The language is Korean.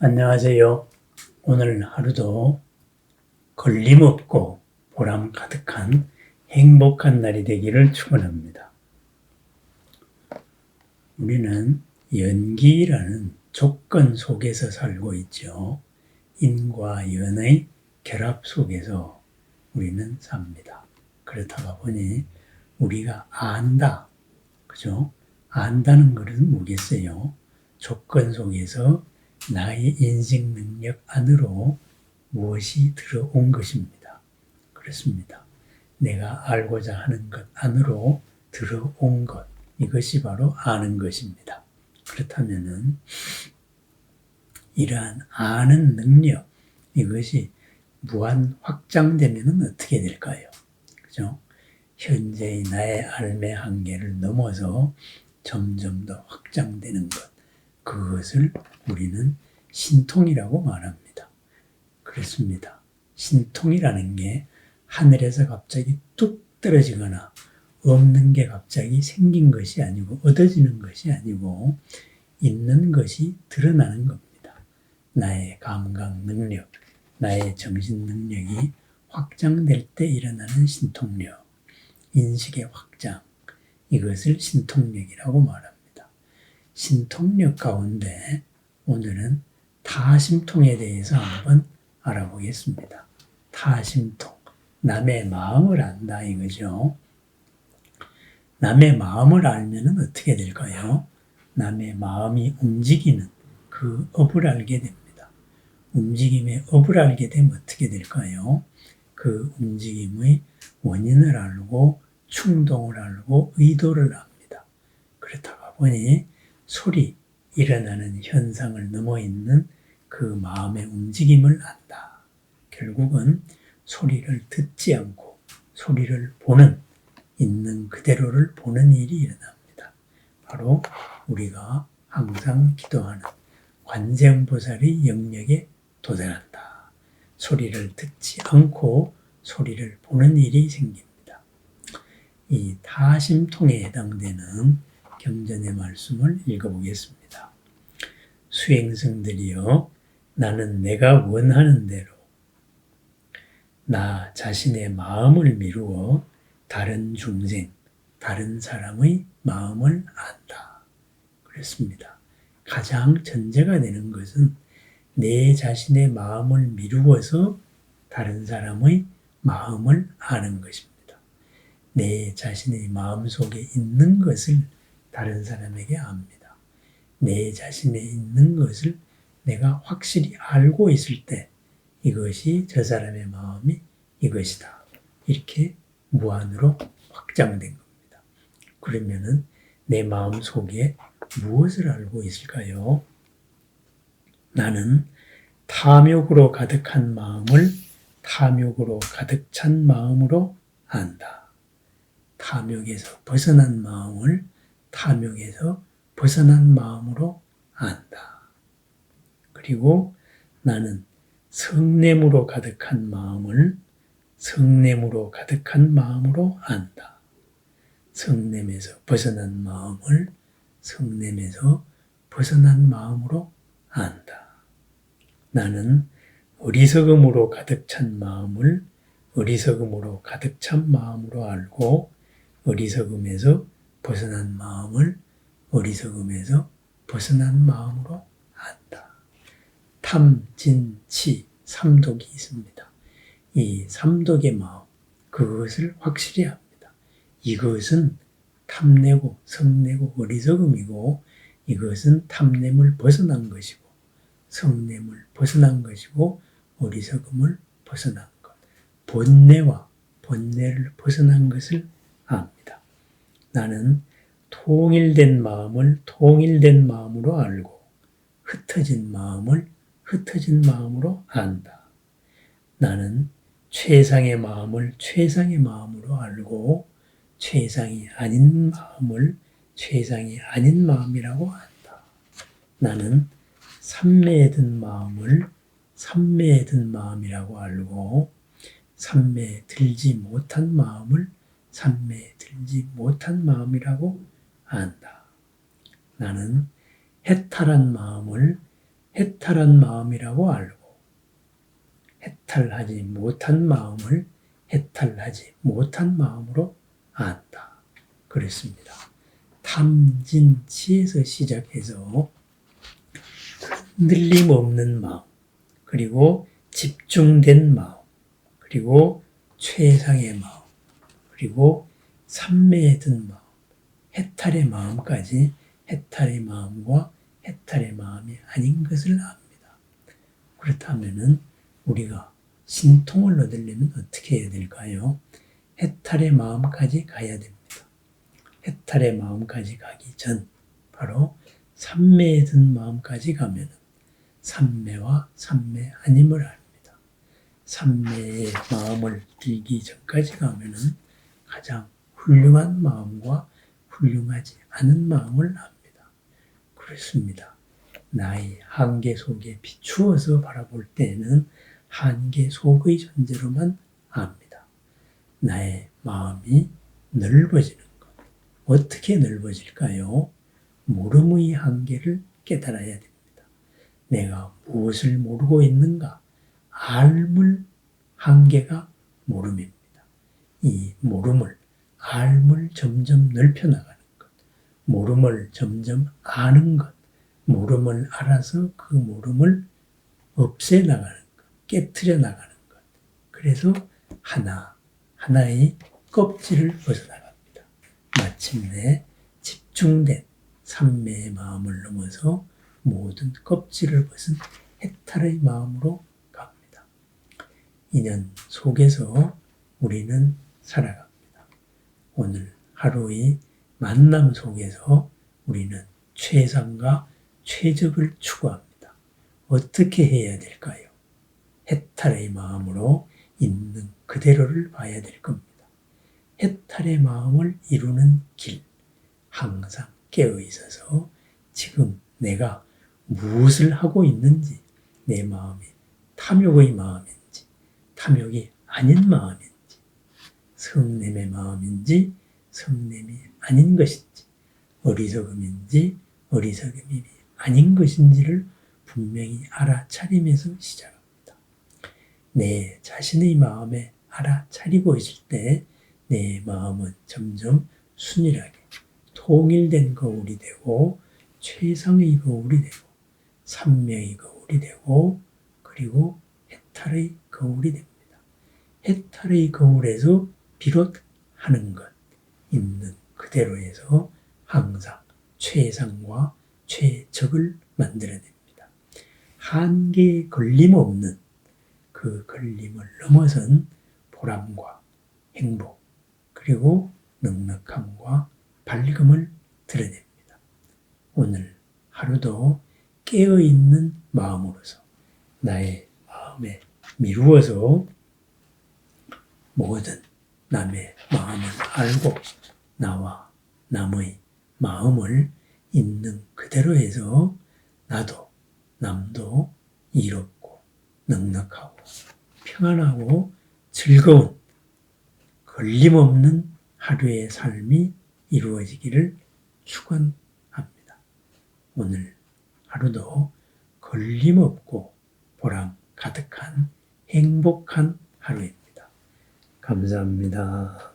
안녕하세요. 오늘 하루도 걸림없고 보람 가득한 행복한 날이 되기를 축원합니다. 우리는 연기라는 조건 속에서 살고 있죠. 인과 연의 결합 속에서 우리는 삽니다. 그렇다가 보니 우리가 안다. 그죠? 안다는 것은 뭐겠어요? 조건 속에서 나의 인식 능력 안으로 무엇이 들어온 것입니다. 그렇습니다. 내가 알고자 하는 것 안으로 들어온 것. 이것이 바로 아는 것입니다. 그렇다면은 이러한 아는 능력 이것이 무한 확장되면 어떻게 될까요? 그죠? 현재의 나의 알매 한계를 넘어서 점점 더 확장되는 것. 그것을 우리는 신통이라고 말합니다. 그렇습니다. 신통이라는 게 하늘에서 갑자기 뚝 떨어지거나 없는 게 갑자기 생긴 것이 아니고 얻어지는 것이 아니고 있는 것이 드러나는 겁니다. 나의 감각 능력, 나의 정신 능력이 확장될 때 일어나는 신통력, 인식의 확장, 이것을 신통력이라고 말합니다. 신통력 가운데 오늘은 타심통에 대해서 한번 알아보겠습니다. 타심통, 남의 마음을 안다 이거죠. 남의 마음을 알면 어떻게 될까요? 남의 마음이 움직이는 그 업을 알게 됩니다. 움직임의 업을 알게 되면 어떻게 될까요? 그 움직임의 원인을 알고 충동을 알고 의도를 압니다. 그렇다가 보니 소리, 일어나는 현상을 넘어 있는 그 마음의 움직임을 안다. 결국은 소리를 듣지 않고 소리를 보는, 있는 그대로를 보는 일이 일어납니다. 바로 우리가 항상 기도하는 관세음보살의 영역에 도달한다. 소리를 듣지 않고 소리를 보는 일이 생깁니다. 이 타심통에 해당되는 경전의 말씀을 읽어보겠습니다. 수행성들이여 나는 내가 원하는 대로 나 자신의 마음을 미루어 다른 중생, 다른 사람의 마음을 안다. 그랬습니다. 가장 전제가 되는 것은 내 자신의 마음을 미루어서 다른 사람의 마음을 아는 것입니다. 내 자신의 마음 속에 있는 것을 다른 사람에게 압니다. 내 자신에 있는 것을 내가 확실히 알고 있을 때 이것이 저 사람의 마음이 이것이다. 이렇게 무한으로 확장된 겁니다. 그러면은 내 마음 속에 무엇을 알고 있을까요? 나는 탐욕으로 가득한 마음을 탐욕으로 가득 찬 마음으로 안다. 탐욕에서 벗어난 마음을 탐욕에서 벗어난 마음으로 안다. 그리고 나는 성냄으로 가득한 마음을 성냄으로 가득한 마음으로 안다. 성냄에서 벗어난 마음을 성냄에서 벗어난 마음으로 안다. 나는 어리석음으로 가득 찬 마음을 어리석음으로 가득 찬 마음으로 알고 어리석음에서 벗어난 마음을 어리석음에서 벗어난 마음으로 안다. 탐, 진, 치, 삼독이 있습니다. 이 삼독의 마음, 그것을 확실히 합니다. 이것은 탐내고 성내고 어리석음이고 이것은 탐냄을 벗어난 것이고 성냄을 벗어난 것이고 어리석음을 벗어난 것. 본내와 본내를 벗어난 것을 압니다. 나는 통일된 마음을 통일된 마음으로 알고 흩어진 마음을 흩어진 마음으로 안다. 나는 최상의 마음을 최상의 마음으로 알고 최상이 아닌 마음을 최상이 아닌 마음이라고 한다. 나는 삼매에 든 마음을 삼매에 든 마음이라고 알고 삼매에 들지 못한 마음을 삼매에 들지 못한 마음이라고 안다. 나는 해탈한 마음을 해탈한 마음이라고 알고 해탈하지 못한 마음을 해탈하지 못한 마음으로 안다. 그랬습니다. 탐진치에서 시작해서 흔들림 없는 마음, 그리고 집중된 마음, 그리고 최상의 마음, 그리고 삼매에 든 마음, 해탈의 마음까지 해탈의 마음과 해탈의 마음이 아닌 것을 압니다. 그렇다면은 우리가 신통을 얻으려면 어떻게 해야 될까요? 해탈의 마음까지 가야 됩니다. 해탈의 마음까지 가기 전 바로 삼매에 든 마음까지 가면은 삼매와 삼매 아님을 압니다. 삼매의 마음을 들기 전까지 가면은 가장 훌륭한 마음과 훌륭하지 않은 마음을 압니다. 그렇습니다. 나의 한계 속에 비추어서 바라볼 때에는 한계 속의 존재로만 압니다. 나의 마음이 넓어지는 것. 어떻게 넓어질까요? 모름의 한계를 깨달아야 됩니다. 내가 무엇을 모르고 있는가? 알물 한계가 모름입니다. 이 모름을, 알물 점점 넓혀나가는 것, 모름을 점점 아는 것, 모름을 알아서 그 모름을 없애나가는 것, 깨트려 나가는 것. 그래서 하나, 하나의 껍질을 벗어나갑니다. 마침내 집중된 삼매의 마음을 넘어서 모든 껍질을 벗은 해탈의 마음으로 갑니다. 인연 속에서 우리는 살아갑니다. 오늘 하루의 만남 속에서 우리는 최상과 최적을 추구합니다. 어떻게 해야 될까요? 해탈의 마음으로 있는 그대로를 봐야 될 겁니다. 해탈의 마음을 이루는 길, 항상 깨어 있어서 지금 내가 무엇을 하고 있는지, 내 마음이 탐욕의 마음인지, 탐욕이 아닌 마음인지, 성냄의 마음인지, 성냄이 아닌 것인지, 어리석음인지, 어리석음이 아닌 것인지를 분명히 알아차림에서 시작합니다. 내 자신의 마음에 알아차리고 있을 때 내 마음은 점점 순일하게 통일된 거울이 되고 최상의 거울이 되고 삼명의 거울이 되고 그리고 해탈의 거울이 됩니다. 해탈의 거울에서 비롯하는 것 있는 그대로에서 항상 최상과 최적을 만들어냅니다. 한계에 걸림없는 그 걸림을 넘어선 보람과 행복 그리고 넉넉함과 밝음을 드러냅니다. 오늘 하루도 깨어있는 마음으로서 나의 마음에 미루어서 모든 남의 마음을 알고 나와 남의 마음을 있는 그대로 해서 나도 남도 이롭고 넉넉하고 평안하고 즐거운 걸림없는 하루의 삶이 이루어지기를 축원합니다. 오늘 하루도 걸림없고 보람 가득한 행복한 하루입니다. 감사합니다.